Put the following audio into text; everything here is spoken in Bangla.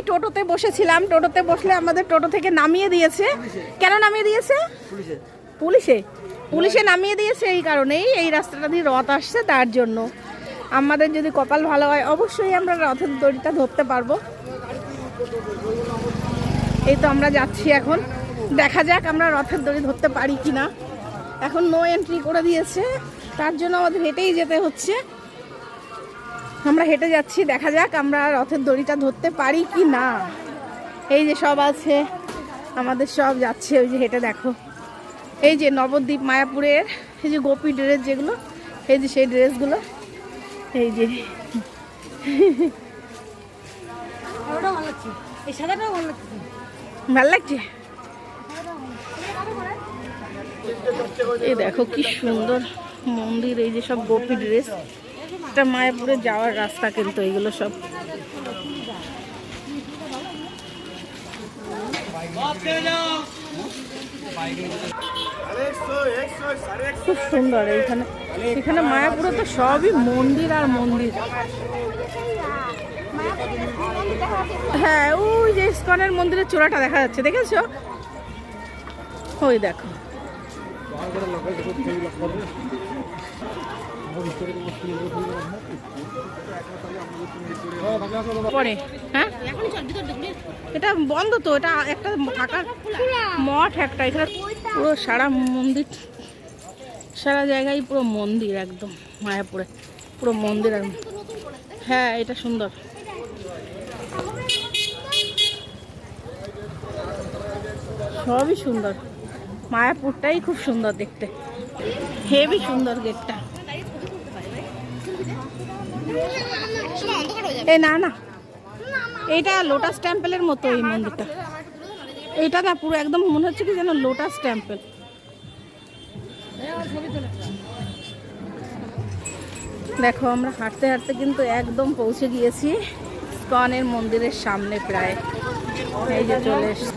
এই টোটোতে বসেছিলাম। টোটোতে বসলে আমাদের টোটো থেকে নামিয়ে দিয়েছে। কেন নামিয়ে দিয়েছে? পুলিশে। পুলিশে? নামিয়ে দিয়েছে এই কারণেই এই রাস্তাটা দিয়ে রথ আসছে তার জন্য। আমাদের যদি কপাল ভালো হয় অবশ্যই আমরা রথের দড়িটা ধরতে পারব। এই তো আমরা যাচ্ছি এখন। দেখা যাক আমরা রথের দড়ি ধরতে পারি কি না এখন নো এন্ট্রি করে দিয়েছে। তার জন্য আমাদের হেঁটেই যেতে হচ্ছে। আমরা হেঁটে যাচ্ছি, দেখা যাক আমরা রথের দড়িটা ধরতে পারি কি না। এই যে সব আছে, আমাদের সব যাচ্ছে, ওই যে হেঁটে দেখো। এই যে নবদ্বীপ, মায়াপুরের, এই যে গোপী ড্রেস যেগুলো, এই যে সেই ড্রেসগুলো, এই যে। ভালো লাগছে? এই দেখো কি সুন্দর মন্দির, এই যে সব গোপী ড্রেস। এটা মায়াপুরে যাওয়ার রাস্তা কিন্তু এইগুলো সব। খুব সুন্দর এইখানে। এখানে মায়াপুরে তো সবই মন্দির আর মন্দির। হ্যাঁ ওই যে ইস্কনের মন্দিরের চূড়াটা দেখা যাচ্ছে, দেখেছ? ওই দেখো। পরে হ্যাঁ? এটা বন্ধ তো, এটা একটা থাকার মঠ একটা, এখানে পুরো সারা মন্দির, সারা জায়গায় পুরো মন্দির একদম, মায়াপুরে, পুরো মন্দির আর হ্যাঁ এটা সুন্দর। সবই সুন্দর। মায়াপুরটাই খুব সুন্দর দেখতে। হেভি সুন্দর গেটটা। এই না না। এইটা লোটাস টেম্পলের মতো এই মন্দিরটা। এইটা না পুরো একদম মনে হচ্ছে কি যেন লোটাস টেম্পল দেখো, আমরা হাঁটতে হাঁটতে কিন্তু একদম পৌঁছে গিয়েছি। স্কনের মন্দিরের সামনে প্রায়। এই যে চলে এসছি।